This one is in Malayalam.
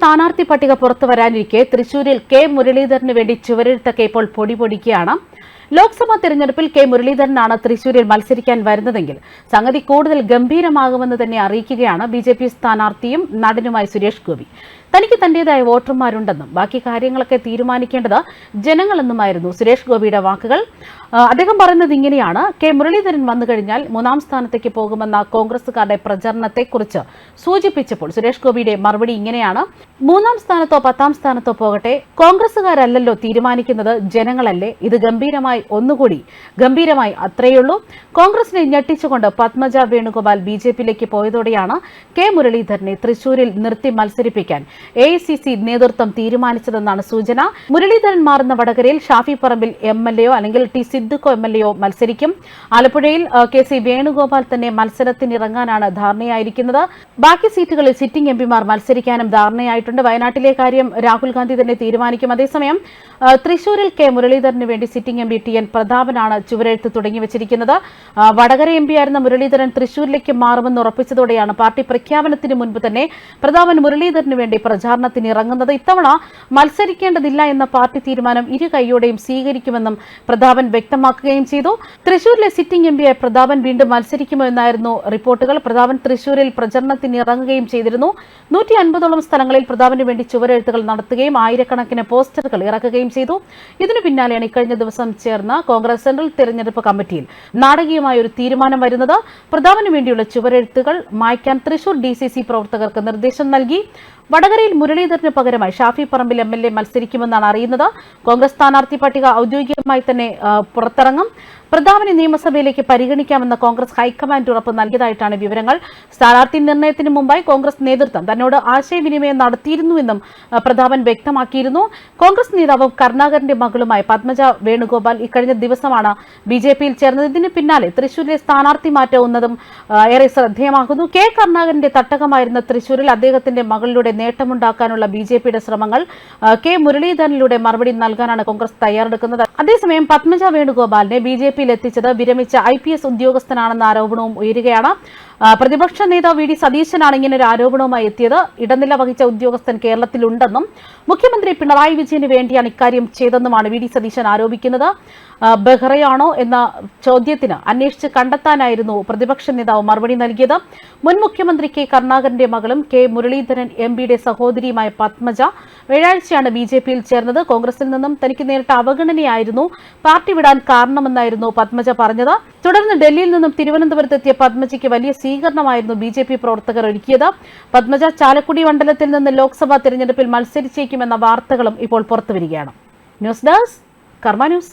സ്ഥാനാർത്ഥി പട്ടിക പുറത്തു വരാനിരിക്കെ തൃശൂരിൽ കെ മുരളീധരന് വേണ്ടി ചുവരെഴുത്തൊക്കെ ഇപ്പോൾ പൊടി പൊടിക്കുകയാണ്. ലോക്സഭാ തെരഞ്ഞെടുപ്പിൽ കെ മുരളീധരനാണ് തൃശൂരിൽ മത്സരിക്കാൻ വരുന്നതെങ്കിൽ സംഗതി കൂടുതൽ ഗംഭീരമാകുമെന്ന് തന്നെ അറിയിക്കുകയാണ് ബി ജെ പി സ്ഥാനാർത്ഥിയും നടനുമായ സുരേഷ് ഗോപി. തനിക്ക് തന്റേതായ വോട്ടർമാരുണ്ടെന്നും ബാക്കി കാര്യങ്ങളൊക്കെ തീരുമാനിക്കേണ്ടത് ജനങ്ങളെന്നുമായിരുന്നു സുരേഷ് ഗോപിയുടെ വാക്കുകൾ. അദ്ദേഹം പറയുന്നത് ഇങ്ങനെയാണ്. കെ മുരളീധരൻ വന്നു കഴിഞ്ഞാൽ മൂന്നാം സ്ഥാനത്തേക്ക് പോകുമെന്ന കോൺഗ്രസുകാരുടെ പ്രചരണത്തെക്കുറിച്ച് സൂചിപ്പിച്ചപ്പോൾ സുരേഷ് ഗോപിയുടെ മറുപടി ഇങ്ങനെയാണ്. മൂന്നാം സ്ഥാനത്തോ പത്താം സ്ഥാനത്തോ പോകട്ടെ കോൺഗ്രസുകാരല്ലല്ലോ തീരുമാനിക്കുന്നത് ജനങ്ങളല്ലേ ഇത് ഗംഭീരമായി ഒന്നുകൂടി ഗംഭീരമായി അത്രയുള്ളൂ കോൺഗ്രസിനെ ഞെട്ടിച്ചുകൊണ്ട് പത്മജ വേണുഗോപാൽ ബി ജെ പിയിലേക്ക് പോയതോടെയാണ് കെ മുരളീധരനെ തൃശൂരിൽ നിർത്തി മത്സരിപ്പിക്കാൻ എ നേതൃത്വം തീരുമാനിച്ചതെന്നാണ് സൂചന. മുരളീധരൻ മാറുന്ന വടകരയിൽ ഷാഫി പറമ്പിൽ എം എൽ എയോ അല്ലെങ്കിൽ ടി സിദ്ദിഖോ എം എൽ എയോ മത്സരിക്കും. ആലപ്പുഴയിൽ കെ സി വേണുഗോപാൽ തന്നെ മത്സരത്തിനിറങ്ങാനാണ് ധാരണയായിരിക്കുന്നത്. ബാക്കി സീറ്റുകളിൽ സിറ്റിംഗ് എം പിമാർ മത്സരിക്കാനും ധാരണയായിട്ടുണ്ട്. വയനാട്ടിലെ കാര്യം രാഹുൽ ഗാന്ധി തന്നെ തീരുമാനിക്കും. അതേസമയം തൃശൂരിൽ കെ മുരളീധരന് വേണ്ടി sitting M P T N പ്രതാപനാണ് ചുവരെഴുത്ത് തുടങ്ങി വെച്ചിരിക്കുന്നത്. വടകര എം ആയിരുന്ന മുരളീധരൻ തൃശൂരിലേക്ക് മാറുമെന്ന് ഉറപ്പിച്ചതോടെയാണ് പാർട്ടി പ്രഖ്യാപനത്തിന് മുൻപ് തന്നെ പ്രതാപൻ മുരളീധരന് വേണ്ടി പ്രചാരണത്തിന് ഇറങ്ങുന്നത്. ഇത്തവണ മത്സരിക്കേണ്ടതില്ല എന്ന പാർട്ടി തീരുമാനം ഇരു കൈയോടെയും സ്വീകരിക്കുമെന്നും പ്രതാപൻ വ്യക്തമാക്കുകയും ചെയ്തു. തൃശൂരിലെ സിറ്റിംഗ് എം പിയായി പ്രതാപൻ വീണ്ടും മത്സരിക്കുമോ എന്നായിരുന്നു റിപ്പോർട്ടുകൾ. പ്രതാപൻ തൃശൂരിൽ പ്രചരണത്തിന് ഇറങ്ങുകയും ചെയ്തിരുന്നു. നൂറ്റി അൻപതോളം സ്ഥലങ്ങളിൽ പ്രതാപന് വേണ്ടി ചുവരെഴുത്തുകൾ നടത്തുകയും ആയിരക്കണക്കിന് പോസ്റ്ററുകൾ ഇറക്കുകയും ചെയ്തു. ഇതിനു പിന്നാലെയാണ് ഇക്കഴിഞ്ഞ ദിവസം ചേർന്ന കോൺഗ്രസ് സെൻട്രൽ തെരഞ്ഞെടുപ്പ് കമ്മിറ്റിയിൽ നാടകീയമായ ഒരു തീരുമാനം വരുന്നത്. പ്രതാപന് വേണ്ടിയുള്ള ചുവരെഴുത്തുകൾ മായ്ക്കാൻ തൃശൂർ ഡി സി സി പ്രവർത്തകർക്ക് നിർദ്ദേശം നൽകി. വടകരയിൽ മുരളീധരന് പകരമായി Shafi Parambil M L A മത്സരിക്കുമെന്നാണ് അറിയുന്നത്. കോൺഗ്രസ് സ്ഥാനാർത്ഥി പട്ടിക ഔദ്യോഗികമായി തന്നെ പുറത്തിറങ്ങും. പ്രതാപനെ നിയമസഭയിലേക്ക് പരിഗണിക്കാമെന്ന കോൺഗ്രസ് ഹൈക്കമാൻഡ് ഉറപ്പ് നൽകിയതായിട്ടാണ് വിവരങ്ങൾ. സ്ഥാനാർത്ഥി നിർണയത്തിന് മുമ്പായി കോൺഗ്രസ് നേതൃത്വം തന്നോട് ആശയവിനിമയം നടത്തിയിരുന്നുവെന്നും പ്രതാപൻ വ്യക്തമാക്കിയിരുന്നു. കോൺഗ്രസ് നേതാവും കരുണാകരന്റെ മകളുമായ പത്മജ വേണുഗോപാൽ ഇക്കഴിഞ്ഞ ദിവസമാണ് ബി ജെ പിയിൽ ചേർന്നത്. ഇതിന് പിന്നാലെ തൃശൂരിലെ സ്ഥാനാർത്ഥി ആ, ഏറെ ശ്രദ്ധേയമാകുന്നു. കെ കരുണാകരന്റെ തട്ടകമായിരുന്ന തൃശൂരിൽ അദ്ദേഹത്തിന്റെ മകളിലൂടെ നേട്ടമുണ്ടാക്കാനുള്ള ബി ജെ പിയുടെ ശ്രമങ്ങൾ കെ മുരളീധരനിലൂടെ മറുപടി നൽകാനാണ് കോൺഗ്രസ് തയ്യാറെടുക്കുന്നത്. അതേസമയം പത്മജ വേണുഗോപാലിനെ ബി ജെ പിയിൽ എത്തിച്ചത് വിരമിച്ച ഐ പി എസ് ഉദ്യോഗസ്ഥനാണെന്ന ആരോപണവും ഉയരുകയാണ്. പ്രതിപക്ഷ നേതാവ് വി ഡി സതീശനാണ് ഇങ്ങനെ ഒരു ആരോപണവുമായി എത്തിയത്. ഇടനില വഹിച്ച ഉദ്യോഗസ്ഥൻ കേരളത്തിലുണ്ടെന്നും മുഖ്യമന്ത്രി പിണറായി വിജയന് വേണ്ടിയാണ് ഇക്കാര്യം ചെയ്തെന്നുമാണ് വി ഡി സതീശൻ ആരോപിക്കുന്നത്. ബെഹ്റയാണോ എന്ന ചോദ്യത്തിന് അന്വേഷിച്ച് കണ്ടെത്താനായിരുന്നു പ്രതിപക്ഷ നേതാവ് മറുപടി നൽകിയത്. മുൻ മുഖ്യമന്ത്രി കെ കരുണാകരന്റെ മകളും കെ മുരളീധരൻ എം പിയുടെ സഹോദരിയുമായ പത്മജ വ്യാഴാഴ്ചയാണ് ബി ജെ പിയിൽ ചേർന്നത്. കോൺഗ്രസിൽ നിന്നും തനിക്ക് നേരിട്ട അവഗണനയായിരുന്നു. പാർട്ടി വിടാൻ കാരണമെന്നായിരുന്നു പത്മജ പറഞ്ഞത്. തുടർന്ന് ഡൽഹിയിൽ നിന്നും തിരുവനന്തപുരത്തെത്തിയ പത്മജയ്ക്ക് വലിയ സ്വീകരണമായിരുന്നു ബി ജെ പി പ്രവർത്തകർ ഒരുക്കിയത്. പത്മജ ചാലക്കുടി മണ്ഡലത്തിൽ നിന്ന് ലോക്സഭാ തെരഞ്ഞെടുപ്പിൽ മത്സരിച്ചേക്കുമെന്ന വാർത്തകളും ഇപ്പോൾ പുറത്തുവരികയാണ്. News desk Karma news.